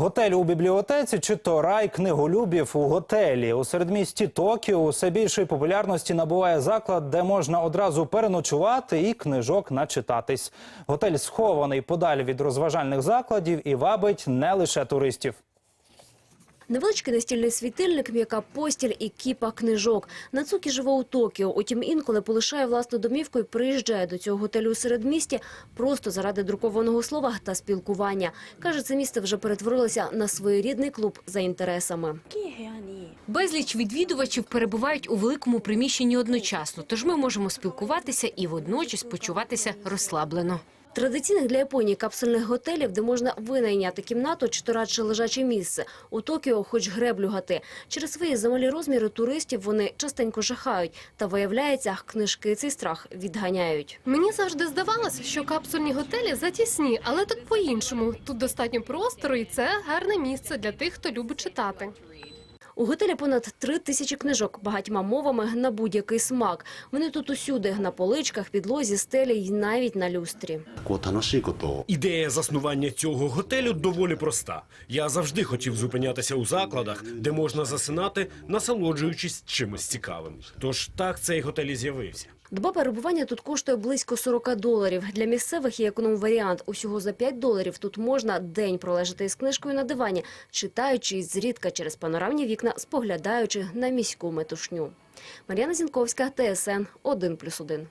Готель у бібліотеці чи то рай книголюбів у готелі. У середмісті Токіо усе більшої популярності набуває заклад, де можна одразу переночувати і книжок начитатись. Готель схований подалі від розважальних закладів і вабить не лише туристів. Невеличкий настільний світильник, м'яка постіль і кіпа книжок. Нацукі живе у Токіо, утім інколи полишає власну домівку і приїжджає до цього готелю у середмісті просто заради друкованого слова та спілкування. Каже, це місце вже перетворилося на своєрідний клуб за інтересами. Безліч відвідувачів перебувають у великому приміщенні одночасно, тож ми можемо спілкуватися і водночас почуватися розслаблено. Традиційних для Японії капсульних готелів, де можна винайняти кімнату чи то радше лежаче місце. У Токіо хоч греблю гати. Через свої замалі розміри туристів вони частенько жахають. Та виявляється, книжки цей страх відганяють. Мені завжди здавалося, що капсульні готелі затісні, але тут по-іншому. Тут достатньо простору, і це гарне місце для тих, хто любить читати. У готелі понад три тисячі книжок багатьма мовами на будь-який смак. Вони тут усюди на поличках, підлозі, стелі й навіть на люстрі. ідея заснування цього готелю доволі проста. Я завжди хотів зупинятися у закладах, де можна засинати, насолоджуючись чимось цікавим. Тож так цей готель і з'явився. Доба перебування тут коштує близько 40 доларів. Для місцевих є економ-варіант. Усього за 5 доларів тут можна день пролежати із книжкою на дивані, читаючись зрідка через панорамні вікна споглядаючи на міську метушню. Мар'яна Зінковська, ТСН 1+,1.